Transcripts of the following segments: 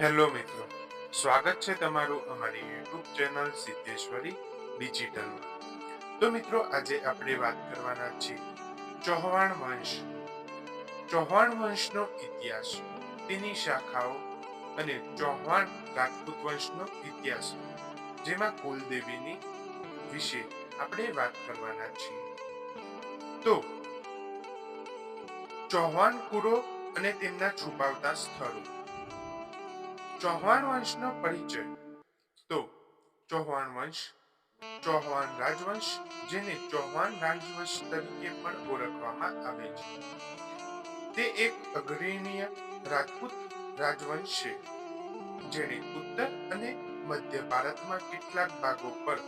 Hello મિત્રો, સ્વાગત છે તમારું અમારી યુટ્યુબ ચેનલ સિદ્ધેશ્વરી ડિજિટલમાં તો મિત્રો, આજે આપણે વાત કરવાના છીએ ચૌહાણ વંશ. ચૌહાણ વંશનો ઇતિહાસ, તેની શાખાઓ અને ચૌહાણ રાજપૂત વંશનો ઇતિહાસ જેમાં કુલદેવીની વિશે આપણે વાત કરવાના છીએ. તો ચૌહાણ કુરો અને તેમના છુપાવતા સ્થળો. ચૌહાણ વંશનો પરિચય. તો ચૌહાણ વંશ, ચૌહાણ રાજવંશ, જેને ચૌહાણ રાજવંશ તરીકે પણ ઓળખવામાં આવે છે. તે એક અગ્રણીય રાજપૂત રાજવંશ છે, જેણે ઉત્તર અને મધ્ય ભારતમાં કેટલાક ભાગો પર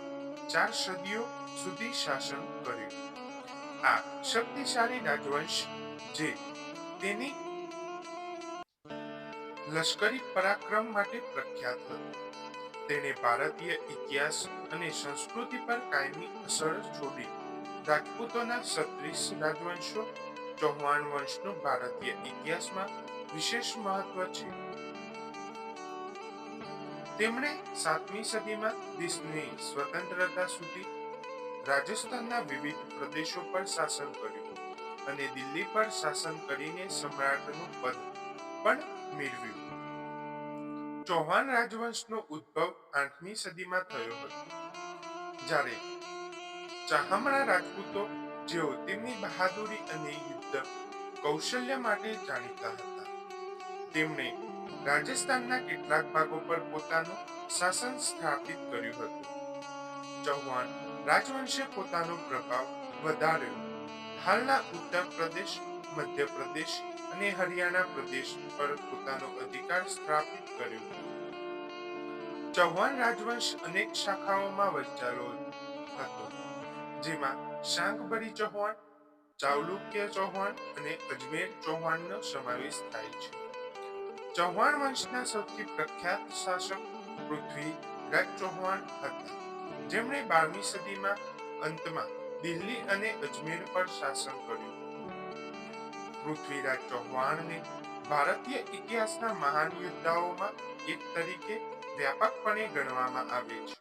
ચાર સદીઓ સુધી શાસન કર્યું. આ શક્તિશાળી રાજવંશ, જે તેની લશ્કરી પરાક્રમ માટે પ્રખ્યાત હતું. તેણે ભારતીય ઇતિહાસ અને સંસ્કૃતિ પર કાયમી અસર છોડી. રાજપૂતોના સત્રીસ રાજવંશો, ચૌહાણ વંશનો ભારતીય ઇતિહાસમાં વિશેષ મહત્વ છે. તેમણે સાતમી સદીમાં દેશની સ્વતંત્રતા સુધી રાજસ્થાનના વિવિધ પ્રદેશો પર શાસન કર્યું અને દિલ્હી પર શાસન કરીને સમ્રાટનું પદ પણ મેળવ્યું. ચૌહાણ રાજવંશનો ઉદ્ભવ આઠમી સદીમાં થયો હતો. જ્યારે ચાહમણા રાજપૂતો જેઓ તેમની બહાદુરી અને યુદ્ધ કૌશલ્ય માટે જાણીતા હતા, તેમણે રાજસ્થાનના કેટલાક ભાગો પર પોતાનું શાસન સ્થાપિત કર્યું હતું. ચૌહાણ રાજવંશે પોતાનો પ્રભાવ વધાર્યો. હાલના ઉત્તર પ્રદેશ, મધ્ય પ્રદેશ અને હરિયાણા પ્રદેશ પર પોતાનો અધિકાર સ્થાપિત કર્યો. ચૌહાણ રાજવંશ અનેક શાખાઓમાં વહેંચાયેલો હતો, જેમાં શાંખબરી ચૌહાણ, ચાવલુક્ય ચૌહાણ અને અજમેર ચૌહાણનો સમાવેશ થાય છે. ચૌહાણ વંશના સૌથી પ્રખ્યાત શાસક પૃથ્વીરાજ ચૌહાણ હતા. જેમણે બારમી સદીમાં અંતમાં દિલ્હી અને અજમેર પર શાસન કર્યું. પૃથ્વીરાજ ચૌહાણને ભારતીય ઇતિહાસના મહાન યોદ્ધાઓમાં એક તરીકે વ્યાપકપણે ગણવામાં આવે છે.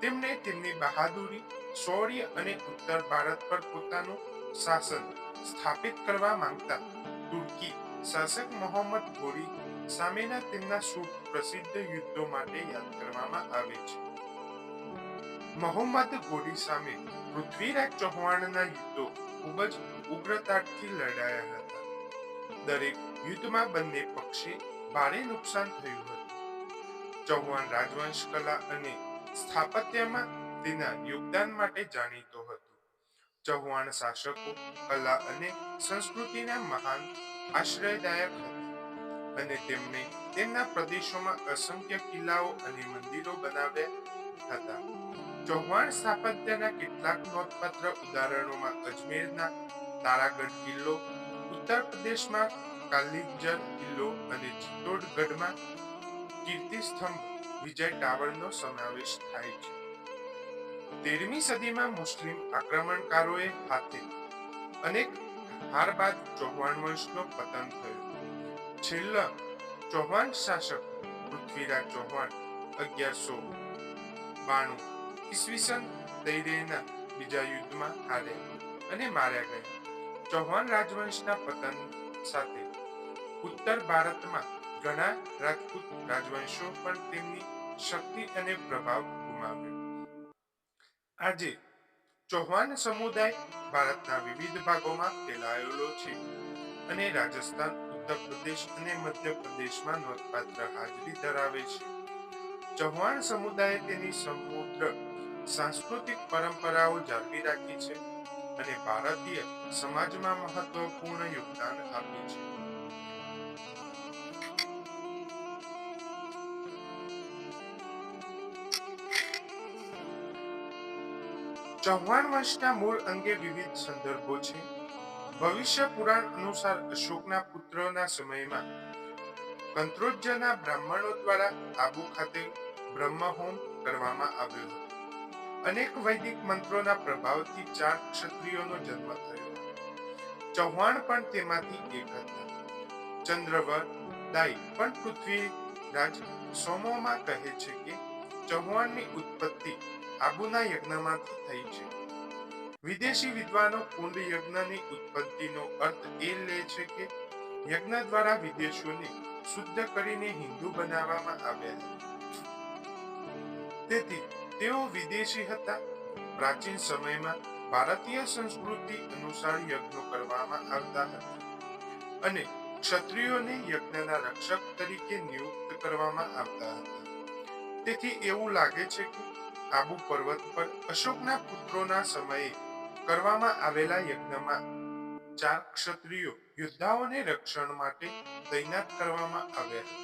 તેમણે તેમની બહાદુરી, શૌર્ય અને ઉત્તર ભારત પર પોતાનું શાસન સ્થાપિત કરવા માંગતા તુર્કી શાસક મોહમ્મદ ઘોરી સામેના તેમના સુપ્રસિદ્ધ યુદ્ધો માટે યાદ કરવામાં આવે છે. મોહમ્મદ ઘોરી સામે પૃથ્વીરાજ ચૌહાણના યુદ્ધો ખૂબ જ ઉગ્રતાથી લડાયા હતા. દરેક યુદ્ધમાં બંને પક્ષે ભારે નુકસાન થયું હતું. ચૌહાણ રાજવંશ કલા અને સ્થાપત્યમાં તેના યોગદાન માટે જાણીતો હતો. ચૌહાણ શાસકો, કલા અને સંસ્કૃતિના મહાન આશ્રયદાયક હતા અને તેમણે તેમના પ્રદેશોમાં અસંખ્ય કિલ્લાઓ અને મંદિરો બનાવ્યા હતા. ચૌહાણ સ્થાપત્યના કેટલાક નોંધપાત્ર ઉદાહરણોમાં અજમેરના તારાગઢ કિલ્લો, ઉત્તર પ્રદેશમાં કાલિજર કિલ્લો અને ચિત્તોડગઢમાં કીર્તિ સ્તંભ વિજય ટાવરનો સમાવેશ થાય છે. તેરમી સદીમાં મુસ્લિમ આક્રમણકારોએ હાથે અનેક હાર બાદ ચૌહાણ વંશનો પતન થયો. છેલ્લા ચૌહાણ શાસક પૃથ્વીરાજ ચૌહાણ અગિયારસો બાણું ઈસવીસન દૈરેના બીજા યુદ્ધમાં હાર્યા અને માર્યા ગયા. ચૌહાણ રાજવંશના પતન સાથે ઉત્તર ભારતમાં ઘણા રાજપૂત રાજવંશો પણ તેમની શક્તિ અને પ્રભાવ ગુમાવ્યો. આજે ચૌહાણ સમુદાય ભારતના વિવિધ ભાગોમાં ફેલાયેલો છે અને રાજસ્થાન, ઉત્તર પ્રદેશ અને મધ્ય પ્રદેશમાં નોંધપાત્ર હાજરી ધરાવે છે. ચૌહાણ સમુદાય તેની સમુદ્ર સાંસ્કૃતિક પરંપરાઓ જાળવી રાખી છે અને ભારતીય સમાજમાં મહત્વપૂર્ણ યોગદાન આપ્યું છે. ચૌહાણ વંશના મૂળ અંગે વિવિધ સંદર્ભો છે. ભવિષ્ય પુરાણ અનુસાર અશોકના પુત્રોના સમયમાં કંત્રોજના બ્રાહ્મણો દ્વારા આબુ ખાતે બ્રહ્મહોમ કરવામાં આવ્યો હતો. અનેક વૈદિક મંત્રોના પ્રભાવથી ચાર ક્ષત્રિયોનો જન્મ થયો. ચૌહાણ પણ તેમાંથી એક હતા. ચંદ્રવર, દાઈ પણ પૃથ્વી રાજ સોમોમાં કહે છે કે ચૌહાણની ઉત્પત્તિ આબુના યજ્ઞમાંથી થઈ છે. વિદેશી વિદ્વાનો કુંડ યજ્ઞની ઉત્પત્તિનો અર્થ એ લે છે કે યજ્ઞ દ્વારા વિદેશોને શુદ્ધ કરીને હિન્દુ બનાવવામાં આવ્યા તેથી તેઓ વિદેશી હતા. પ્રાચીન સમયમાં ભારતીય સંસ્કૃતિ અનુસાર યજ્ઞો કરવામાં આવતા હતા અને ક્ષત્રિયોને યજ્ઞના રક્ષક તરીકે નિયુક્ત કરવામાં આવતા હતા. તેથી એવું લાગે છે કે આબુ પર્વત પર અશોકના પુત્રોના સમયે કરવામાં આવેલા યજ્ઞમાં ચાર ક્ષત્રિયો યોદ્ધાઓને રક્ષણ માટે તૈનાત કરવામાં આવ્યા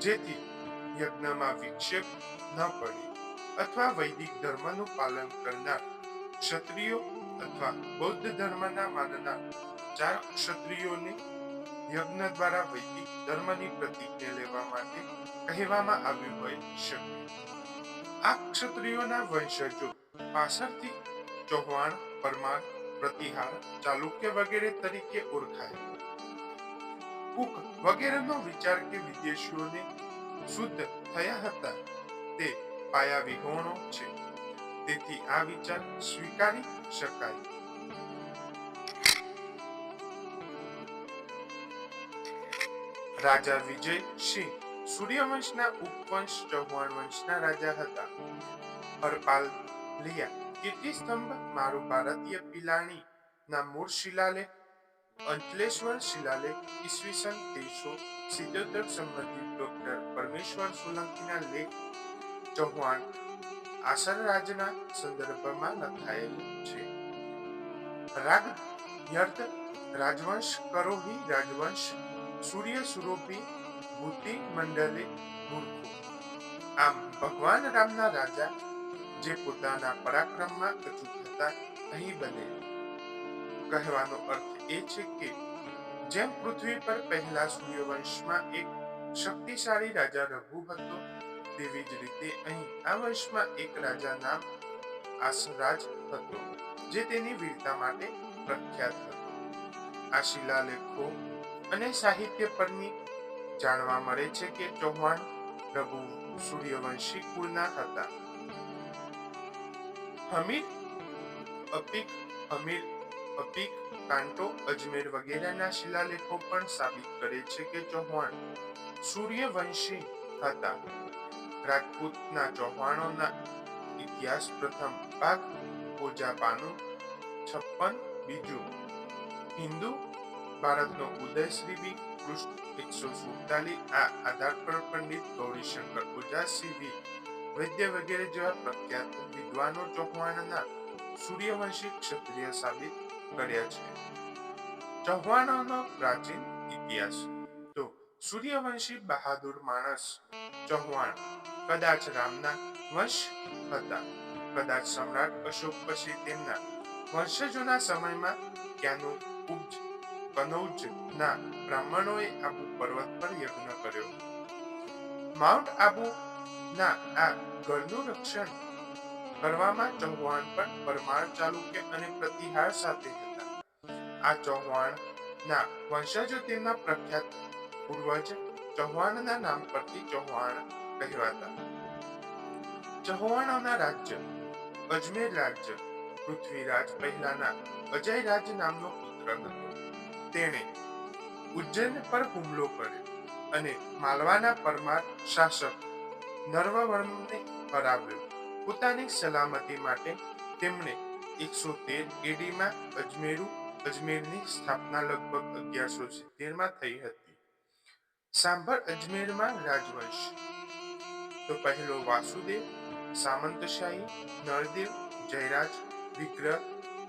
જેથી યજ્ઞમાં વિક્ષેપ ન પડે અથવા વૈદિક ધર્મનું પાલન કરનાર ક્ષત્રિયો અથવા બૌદ્ધ ધર્મના માનનાર ચાર ક્ષત્રિયોને યજ્ઞ દ્વારા વૈદિક ધર્મની પ્રતિજ્ઞા લેવા માટે કહેવામાં આવ્યું હોય શકે. આ ક્ષત્રિયોના વંશજો પાછળથી ચૌહાણ, પરમાર, પ્રતિહાર, ચાલુક્ય વગેરે તરીકે ઓળખાય. કુક વગેરેનો વિચાર કે વિદેશીઓને શુદ્ધ થયા હતા તે પાયા વિહોણો છે. તેથી આ વિચાર સ્વીકારી શકાય. રાજા વિજય સિંહ સૂર્યવંશના ઉપવંશ, ચૌહાણ વંશના રાજા હતા. હરપાલ લિયા કીર્તિસ્તંભ મારું ભારતીય પિલાણી ના મૂળ શિલાલેખ અંચલેશ્વર શિલાલેખ, ઈસવીસન તેરસો સિત્યોતેર સંબંધિત ડોક્ટર પરમેશ્વર સોલંકીના લેખ ચૌહાણ આસર રાજના સંદર્ભમાં લખાયેલું છે. રાગ વ્યર્થ રાજવંશ કરોહી રાજવંશ સૂર્ય સુરોપી ભૂતિ મંડલે મૂર્ખો. આમ ભગવાન રામના રાજા જે પોતાના પરાક્રમમાં અચૂક હતા, અહીં બને. કહેવાનો અર્થ એ છે કે જેમ પૃથ્વી પર પહેલા સૂર્યવંશમાં એક શક્તિશાળી રાજા રઘુ હતો. તેવી જ રીતે અહીં આ વંશમાં એક રાજા નામ આસરાજ હતો, જે તેની વીરતા માટે પ્રખ્યાત હતો. આ શિલાલેખો અને સાહિત્ય પરની જાણવા મળે છે કે ચૌહાણ પ્રભુ સૂર્યવંશી કુળના હતા. હમીર અપીક અમીર અપીક કાંટો, અજમેર વગેરેના શિલાલેખો પણ સાબિત કરે છે કે ચૌહાણ સૂર્યવંશી હતા. રાજપૂતના ચૌહાણોના ઇતિહાસ પ્રથમ ભાગ, ઓજાપાનું, છપ્પન, બીજું હિન્દુ, ભારતનો ઉદય શ્રીવી પૃષ્ઠ એકસો સુડતાલીસ, આ આધાર પર પંડિત ગૌરીશંકર ઓઝા સીવી વૈદ્ય વગેરે જેવા પ્રખ્યાત વિદ્વાનો ચૌહાણના સૂર્યવંશી ક્ષત્રિય સાબિત કર્યા છે. ચૌહાણોનો પ્રાચીન ઇતિહાસ. તો સૂર્યવંશી બહાદુર માણસ ચૌહાણ કદાચ રામના વંશ હતા, કદાચ સમ્રાટ અશોક પછી તેમના વંશજોના સમયમાં ત્યાંનું ઉપજ કનૌજ ના બ્રાહ્મણોએ આબુ પર્વત પર યજ્ઞ કર્યો. માઉન્ટ આબુ ના આ ગઢનું રક્ષણ કરવામાં ચૌહાણ પણ પરમાર ચાલુક્ય અને પ્રતિહાર સાથે આ ચૌહાણ ના વંશજો તેમના પ્રખ્યાત પૂર્વજ ચૌહાણના નામ પરથી ચૌહાણ કહેવાતા. ચૌહાણોના રાજ્ય અજમેર રાજ્ય પૃથ્વીરાજ પહેલાના અજય નામનો પુત્ર હતો. તેણે ઉજ્જૈન પર હુમલો કર્યો અને માલવાના પરમાર શાસક નર્વવર્મને હરાવ્યો. પોતાની સલામતી માટે તેમણે એકસો તેર એડીમાં અજમેરુ અજમેરની સ્થાપના લગભગ અગિયારસો સિત્તેરમાં થઈ હતી. સાંભળ અજમેરમાં રાજવંશ. તો પહેલો વાસુદેવ, સામંતશાહી, નળદેવ, જયરાજ, વિગ્રહ,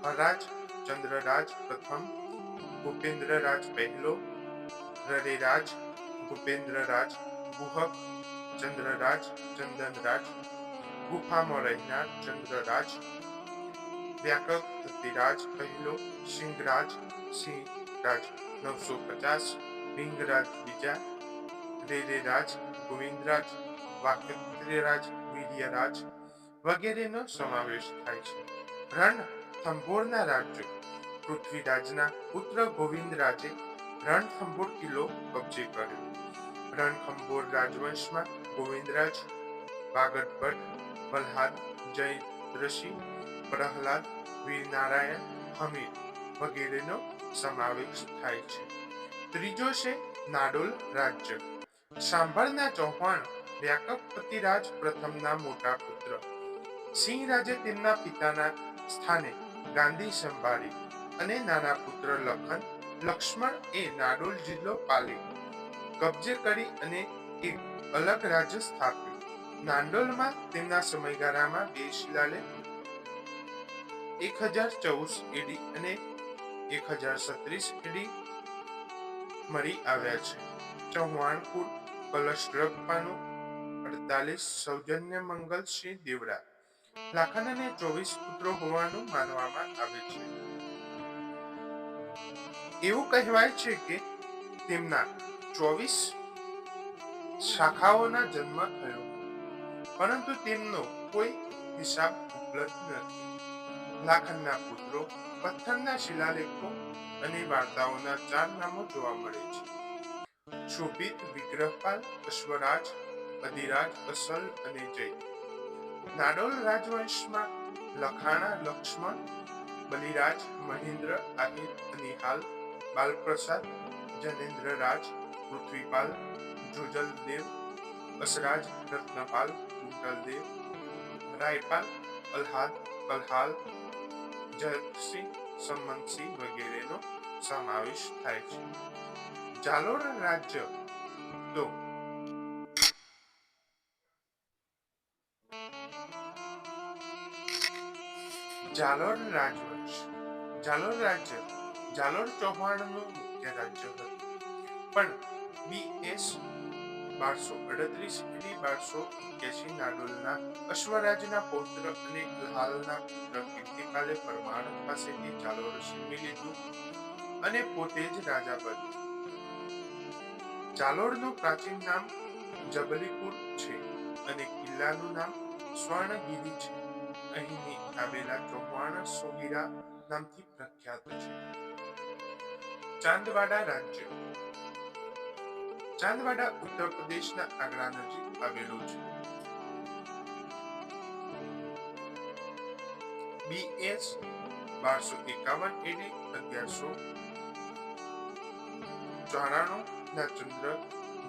હરાજ, ચંદ્રરાજ પ્રથમ, ભૂપેન્દ્રરાજ પહેલો, રરેરાજ, ભૂપેન્દ્રરાજ ગુહક ચંદ્રરાજ ચંદનરાજ, ગુફામાં રહેનાર ચંદ્રરાજ વ્યાકતિરાજ પહેલો, સિંહરાજ સિંહરાજ નવસો પચાસ ભીંગરાજ બીજા, રેરેરાજ, ગોવિંદરાજ વાકત્ર્યરાજ વીર્યરાજ વગેરેનો સમાવેશ થાય છે. રણ થંભોરના રાજ્યો. પૃથ્વીરાજના પુત્ર ગોવિંદરાજે રણથંભોર કિલ્લો કબજે કર્યો. રણથંભોર રાજવંશમાં ગોવિંદરાજ બાગટ ભટ્ટ પ્રહલાદ જયદ્રસિંહ પ્રહલાદ વીરનારાયણ હમીર વગેરેનો સમાવેશ થાય છે. ત્રીજો છે નાડોલ રાજ્ય. સાંભળના ચૌહાણ વ્યાકપતિરાજ પ્રથમના મોટા પુત્ર. સિંહરાજે તેમના પિતાના સ્થાને ગાંધી સંભાળી અને નાના પુત્ર લખન, લક્ષ્મણ એ નાડોલ જિલ્લો પાલ્યો. કબજે કરી અને એક અલગ રાજ્ય સ્થાપ્યું. નાંડોલમાં તેમના સમયગાળામાં બે શિલાલેખ એક હજાર ચૌદ એડી અને એક હજાર સત્રીસ એડી મળી આવ્યા છે. ચૌહાણપુર કલશરપ્પાનું અડતાલીસ સૌજન્ય મંગલ સિંહ દેવડા લાખનને ચોવીસ પુત્રો હોવાનું માનવામાં આવે છે. એવું કહેવાય છે કે તેમના ચોવીસ શાખાઓના જન્મ થયો. પરંતુ તેમનો કોઈ હિસાબ ઉપલબ્ધ નથી. લાખનના પુત્રો, પથ્થરના શિલાલેખો અને વાર્તાઓના ચાર નામો જોવા મળે છે. શોભિત વિગ્રહપાલ, અશ્વરાજ, અધિરાજ, અસલ અને જય. નાડોલ રાજવંશમાં લખાણા, લક્ષ્મણ, બલિરાજ, મહેન્દ્ર, આહિર, અનિહાલ, બાલપ્રસાદ, જનેન્દ્રરાજ, પૃથ્વીપાલ, જોજલદેવ અસરાજ રત્નપાલ, કુંટલદેવ, રાયપાલ અલ્હાદ કલ્હાલ જયસિંહ સંમતસિંહ વગેરેનો સમાવેશ થાય છે. જાલોર રાજ્ય તો જાલોર રાજવંશ. જાલોર રાજ્ય, જાલોર ચૌહાણનું મુખ્ય રાજ્ય હતું. પણ બીએસ બારસો અડત્રીસથી બારસો એક્યાસી નાડોલના અશ્વરાજના પૌત્ર અને લાલના કીર્તિપાલે પરમાર પાસેથી ચાલો રસીમી લીધું અને પોતે જ રાજા બન્યો. ચાલોડનું પ્રાચીન નામ જબલીપુર છે અને કિલ્લાનું નામ સ્વર્ણગીરી છે. અહીંની આવેલા ચૌહાણ સોગીરા નામથી પ્રખ્યાત છે. ચાંદવાડા રાજ્ય ચાંદવાડા, ઉત્તર પ્રદેશના આગ્રા નજીક આવેલું છે. બીએસ બારસો એકાવન એડી અગિયારસો ચોરાણું ના ચંદ્ર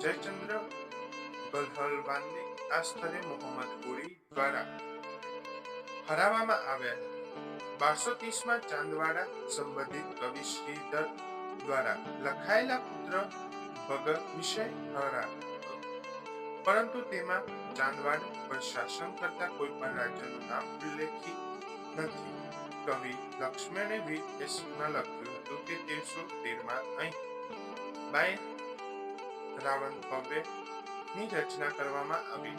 જયચંદ્ર ગલહલવાનને આ સ્થળે મોહમ્મદ ગોરી દ્વારા હરાવવામાં આવ્યા બારસો ત્રીસમાં ચાંદવાડા સંબંધિત કવિ શ્રીધર દ્વારા લખાયેલા પુત્ર ભગત વિષય હરા પરંતુ તેમાં ચાંદવાડ પર શાસન કરતા કોઈ પણ રાજ્યનું નામ ઉલ્લેખી નથી. કવિ લક્ષ્મણે વીએસમાં લખ્યું હતું કે તેરસો તેરમાં અહીં બાય રાવણ ભવ્યની રચના કરવામાં આવી.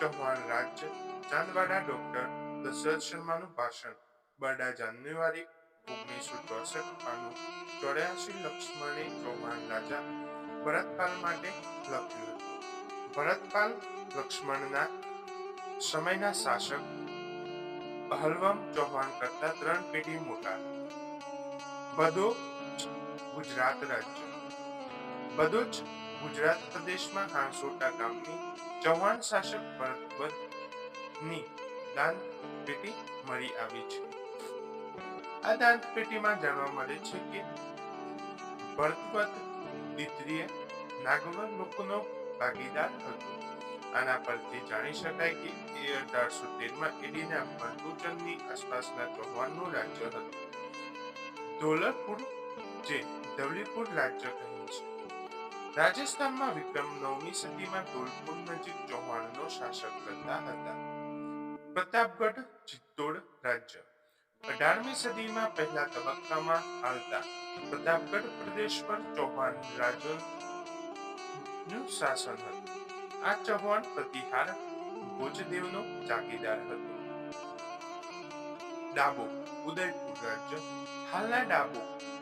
ચૌહાણ રાજ્ય ચાંદવાડા ડોક્ટર દશરથ શર્માનું ભાષણ બરડા જાન્યુઆરી ઓગણીસો ચોસઠ પાનું ચોર્યાસી લક્ષ્મણે ચૌહાણ રાજા ભરતપાલ માટે લખ્યું હતું. ભરતપાલ લક્ષ્મણના સમયના શાસક, હલવમ ચૌહાણ કરતા ત્રણ પેઢી મોટા. બધો ગુજરાત રાજ્ય. બધોજ ગુજરાત પ્રદેશમાં હાંસોટા ગામની ચૌહાણ શાસક ભરતવતની દાન પેટી મળી આવી છે. આ દાંત પેટીમાં જાણવા મળે છે કે ભરતવત દ્વિતીય નાગવર લોકોનો ભાગીદાર હતો. આના પરથી જાણી શકાય કે અઢારસો તેરમાં ઈડીના ભરતુચંદની આસપાસના ચૌહાણનું રાજ્ય હતું. ધોલરપુર જે ધવલીપુર રાજ્ય કહે છે. રાજસ્થાનમાં વિક્રમ નવમી સદીમાં ધોલપુર નજીક ચૌહાણનો શાસક કરતા હતા. પ્રતાપગઢ, ચિત્તોડ રાજ્ય. અઢારમી સદીમાં પહેલા તબક્કામાં આવતા પ્રતાપગઢ પ્રદેશ પર ચૌહાણ રાજ્યનું શાસન હતું. આ ચૌહાણ પ્રતિહાર ભોજદેવનો જાગીદાર હતો. ડાબો ઉદયપુર રાજ્ય. હાલના ડાબો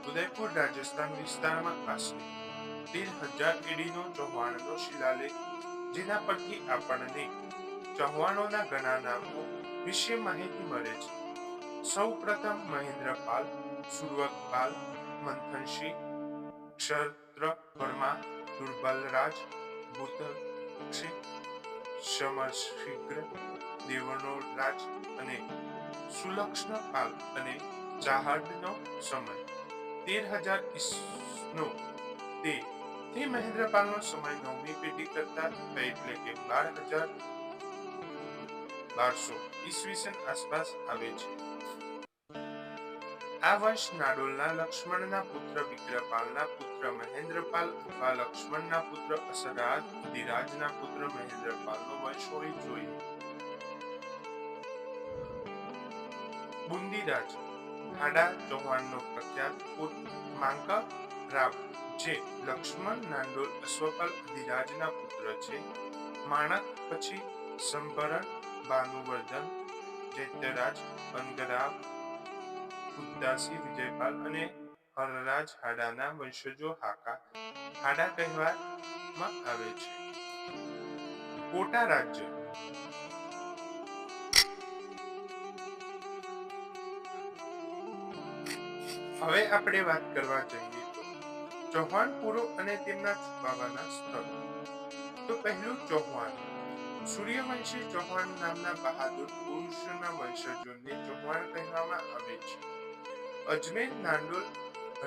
ઉદયપુર રાજસ્થાન વિસ્તારમાં આશરે તેર હજાર એડીનો ચૌહાણનો શિલાલેખ, જેના પરથી આપણને ચૌહાણોના ઘણા નામો વિશે માહિતી મળે છે. સૌ પ્રથમ મહેન્દ્રપાલ સુરવકપાલ મંથનસિંહ ક્ષત્ર વર્મા દુર્બલરાજ બુદ્ધ સમશીઘ્ર દેવનો અને સુલક્ષણ અને ચાહડનો સમય. તેર હજાર ઈસનો તે તે મહેન્દ્રપાલનો સમય નવમી પેઢી કરતા એટલે કે બાર હજાર બારસો ઈસવીસન આસપાસ આવે છે. આ વંશ નાડોલના લક્ષ્મણના પુત્ર વિગ્રપાલના પુત્ર મહેન્દ્રપાલ અથવા લક્ષ્મણના પુત્ર અસરાજ ધીરાજના પુત્ર મહેન્દ્રપાલનો વંશ હોવી જોઈએ બુંદીરાજ, ખાડા ચૌહાણનો પ્રખ્યાત પુત્ર માંકા રાવ, જે લક્ષ્મણ નાંડોલ અશ્વપાલ ધીરાજના પુત્ર છે. માણક પછી સંભરણ ભાનુવર્ધન ચૈત્યરાજ અંગરાવ ઉદાસી, વિજયપાલ અને હરરાજ હાડાના વંશજો હાકા હાડા કહેવામાં આવે છે. કોટા રાજ્ય? હવે આપણે વાત કરવા જઈએ ચૌહાણ પુરો અને તેમના છુપાવાના સ્થળો. તો પહેલું ચૌહાણ. સૂર્યવંશી ચૌહાણ નામના બહાદુર પુરુષના વંશજોને ચૌહાણ કહેવામાં આવે છે. અજમેર, નાંડોલ,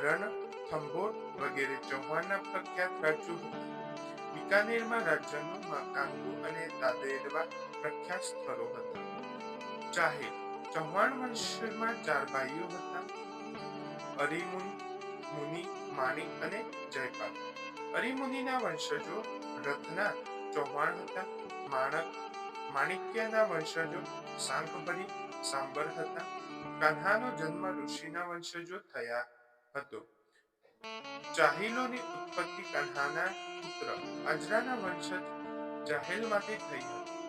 રણ, થંભોર વગેરે ચૌહાણના પ્રખ્યાત રાજ્યો હતા. બિકાનેરમાં રાજ્યનું કાંગુ અને દાદેડવા પ્રખ્યાત સ્થળો હતા. ચાહે ચૌહાણ વંશમાં ચાર ભાઈઓ હતા. અરિમુન, મુનિ, માણિક અને જયપાલ. અરિમુનિના વંશજો રથના ચૌહાણ હતા. માણક, માણિક્યના વંશજો સાંકભરી સાંબર હતા. કાન્હાનો જન્મ ઋષિના વંશજો થયા હતો. ચાહિલોની ઉત્પત્તિ કાન્હાના પુત્ર અજરાના વંશજ જાહેલમાંથી થઈ હતી.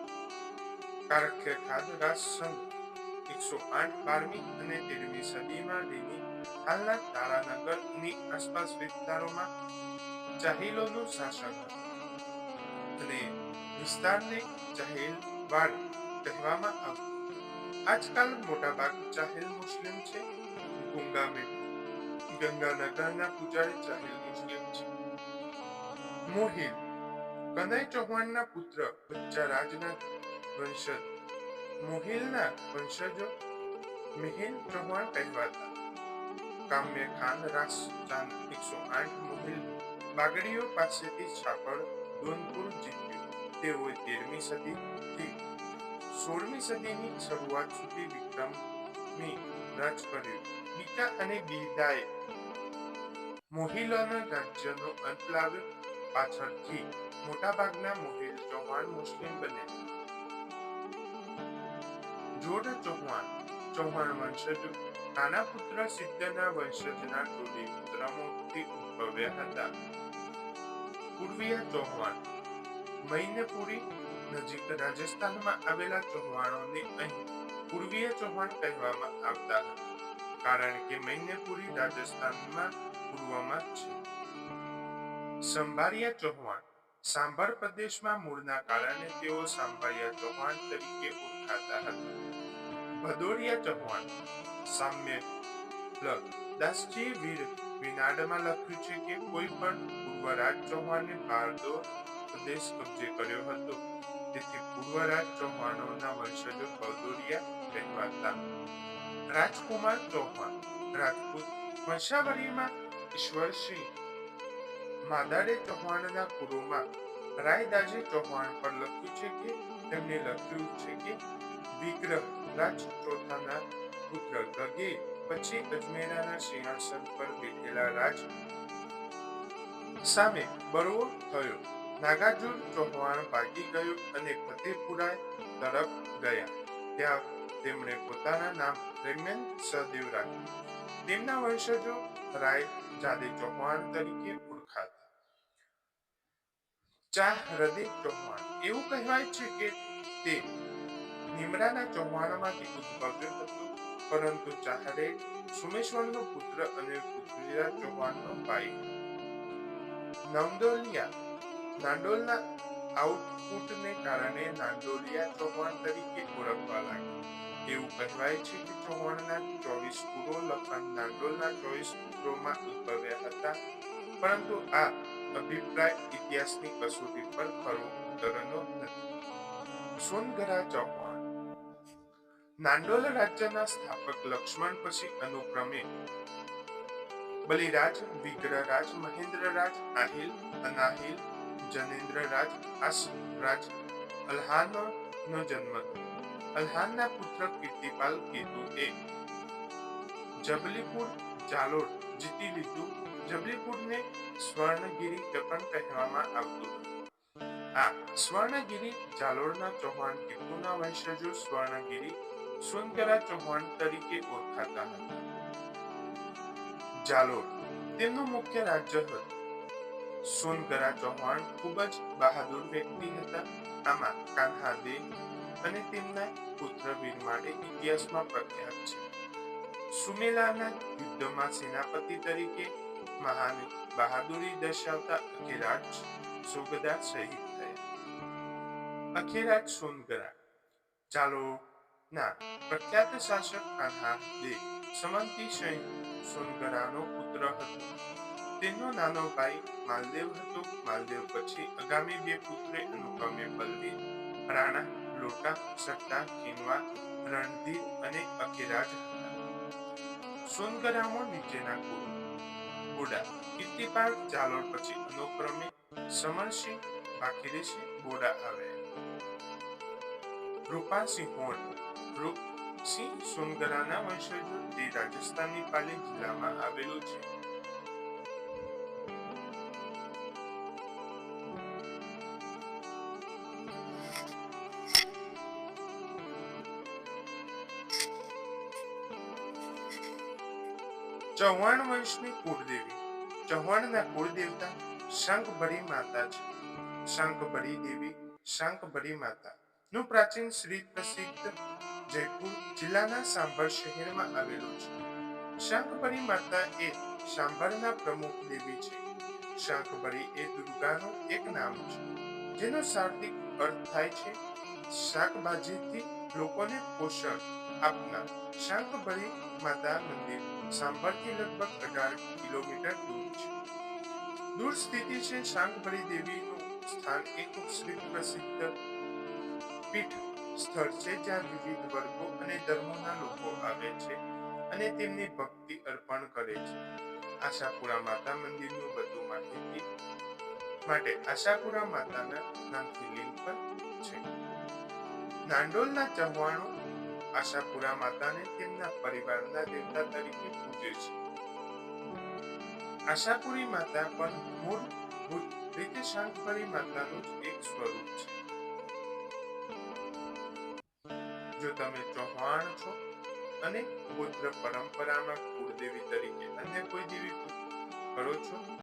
કારખ્ય ખાદ એકસો આઠ બારમી અને તેરમી સદીમાં લીની હાલના તારાનગરની આસપાસ વિસ્તારોમાં જાહિલોનું શાસન હતું. અને વિસ્તારને ચાહેલવાડ કહેવામાં આવતું. આજકાલ મોટાભાગ ચાહેલ મુસ્લિમ છે. ગુંગા મેં ગંગાનગરના પૂજારી ચાહેલ મુસ્લિમ છે. મોહિલ કનૈ ચૌહાણના પુત્ર બચ્ચા રાજના વંશજ. મોહિલના વંશજો મિહિલ ચૌહાણ કહેવાતા. કામ્ય ખાન રાસ ચાંદ એકસો આઠ મોહિલ બાગડીઓ પાસેથી છાપડ દોનપુર જીત્યું. તેઓએ તેરમી સદીથી સોળમી સદીની શરૂઆત સુધી વિક્રમી રાજ કર્યું. બીકા અને બિરદાએ મોહિલોના રાજ્યનો અંત લાવ્યો પાછળથી મોટાભાગના મોહિલ ચૌહાણ મુસ્લિમ બન્યા. જોડ ચૌહાણ ચૌહાણ વંશજો, નાના પુત્ર સિદ્ધના વંશજના જોડી પુત્રમોથી ઉદ્ભવ્યા હતા. પૂર્વીય ચૌહાણ, મૈનપુરી નજીક રાજસ્થાનમાં આવેલા ચૌહાણોને અહીં પૂર્વીય ચૌહાણ કહેવામાં આવતા હતા. કારણ કે મૈન્યપુરી રાજસ્થાનમાં પૂર્વમાં છે. સંભારિયા ચૌહાણ સાંભર પ્રદેશમાં મૂળના કારણે તેઓ સાંભારિયા ચૌહાણ તરીકે ઓળખાતા હતા. ભદોરિયા ચૌહાણ સામ્ય દાસજી વીર વિનાડમાં લખ્યું છે કે કોઈ પણ પૂર્વરાજ ચૌહાણે બારદો પ્રદેશ કબજે કર્યો હતો. તેથી પૂર્વરાજ ચૌહાણોના વંશજો ભદોરિયા કહેવાતા. રાજકુમાર ચૌહાણ, રાજપૂત વંશાવલીમાં ઈશ્વરસિંહ માદાડે ચૌહાણના કુળોમાં રાયદાજે ચૌહાણ પર લખ્યું છે કે, તેમણે લખ્યું છે કે, વિગ્રહ રાજ ચોથાના પુત્ર ગગે, પછી અજમેરાના સિંહાસન પર બેઠેલા રાજ સામે બળવો થયો. નાગાર્જુન ચૌહાણ ભાગી ગયો અને ફતેપુરા તરફ ગયા. ત્યાં તેમણે પોતાના નામ રેમેન સહદેવ રાખ્યું. તેમના વંશજો રાય જાદે ચૌહાણ તરીકે ઓળખાતા. ચાહ હૃદય ચૌહાણ એવું કહેવાય છે કે તે નિમરાના ચૌહાણમાંથી ઉદ્ભવ્યો હતો, પરંતુ ચાહરે સુમેશ્વરનો પુત્ર અને પૃથ્વીરાજ ચૌહાણનો ભાઈ નંદોલિયા નાંડોલના આઉટપુટને કારણે નાંડોલિયા ચૌહાણ તરીકે ઓળખવા લાગ્યા. એવું કહેવાય છે કે ચૌહાણના ચોવીસ પુરો લખન નાંડોલના ચોવીસ પુત્રોમાં ઉદ્ભવ્યા હતા. પરંતુ આ અભિપ્રાય ઇતિહાસની કસોટી પર ખરો ઉતરનો નથી. સોનગરા ચૌહાણ. નાંડોલ રાજ્યના સ્થાપક લક્ષ્મણ પછી અનુક્રમે બલિરાજ, વિગ્રહરાજ, મહેન્દ્રરાજ, આહિલ, અનાહિલ જનેન્દ્રરાજ આસરાજ અલ્હાનો નો જન્મ. અલ્હાનના પુત્ર કીર્તિપાલ કેતુ એ જબલીપુર જાલોર જીતી લીધું. જબલીપુરને સ્વર્ણગીરી પણ કહેવામાં આવતું આ સ્વર્ણગીરી જાલોરના ચૌહાણ ટીપુના વંશજો સ્વર્ણગીરી સુનકરા ચૌહાણ તરીકે ઓળખાતા હતા. જાલોર તેમનું મુખ્ય રાજ્ય હતું. સોનગરા ચૌહાણ ખૂબ જ બહાદુર વ્યક્તિ હતા. આમાં કાન્હાદે અને તેમના પુત્ર વીરમાળે ઇતિહાસમાં પ્રખ્યાત છે. સુમેલાના યુદ્ધમાં સેનાપતિ તરીકે મહાન બહાદુરી દર્શાવતા અખિરાજ સુગદા શહીદ થયા. અખિરાજ સોનગરા ચાલો ના, પ્રખ્યાત શાસક કાન્હા દે સમંતી સૈન સોનગરાનો પુત્ર હતો. તેનો નાનો ભાઈ માલદેવ હતો. માલદેવ પછી આગામી બે પુત્રે અનુક્રમે બલવીર, રાણા, લોટા સટ્ટા કિનવા, રણધીર અને અખિરાજ સોનગરામાં નીચેના કુળ. બોડા કીર્તિપાલ જાલોર પછી અનુક્રમે સમરસિંહ બાકીરેસિંહ બોડા આવ્યા. રૂપાસિંહ હોન રૂપ સિંહ સોનગરાના વંશજો તે રાજસ્થાનની પાલી જિલ્લામાં આવેલું છે. ચૌહાણ વંશની કુળદેવી. ચૌહાણના કુળદેવતા શંખભરી માતા છે. શંખભરી દેવી શંખભરી માતા. નું પ્રાચીન શ્રી પ્રસિદ્ધ જયપુર જિલ્લાના સાંભર શહેરમાં આવેલું છે. શંખભરી માતા એ સાંભરના પ્રમુખ દેવી છે. શંખભરી એ દુર્ગાનું એક નામ છે. જેનો શાબ્દિક અર્થ થાય છે, શાકભાજીથી લોકોને પોષણ. આપનાર શાકભરી માતા મંદિર સાંભળથી લગભગ અઢાર કિલોમીટર દૂર છે. દૂર સ્થિતિ છે શાકભરી દેવીનું સ્થાન એક શ્રી પ્રસિદ્ધ પીઠ સ્થળ છે જ્યાં વિવિધ વર્ગો અને ધર્મોના લોકો આવે છે અને તેમની ભક્તિ અર્પણ કરે છે. આશાપુરા માતા મંદિરનું બધું માહિતી માટે આશાપુરા માતાના નામથી લિંક પર છે. નાંડોલના ચૌહાણો આશાપુરા માતાને તેમના પરિવારના દેવતા તરીકે પૂજે છે. આશાપુરી માતા પણ મૂળભૂત રીતે શાંતપરી માતાનું એક સ્વરૂપ છે. જો તમે ચૌહાણ છો અને પુત્ર પરંપરામાં કુળદેવી તરીકે અન્ય કોઈ દેવી કરો છો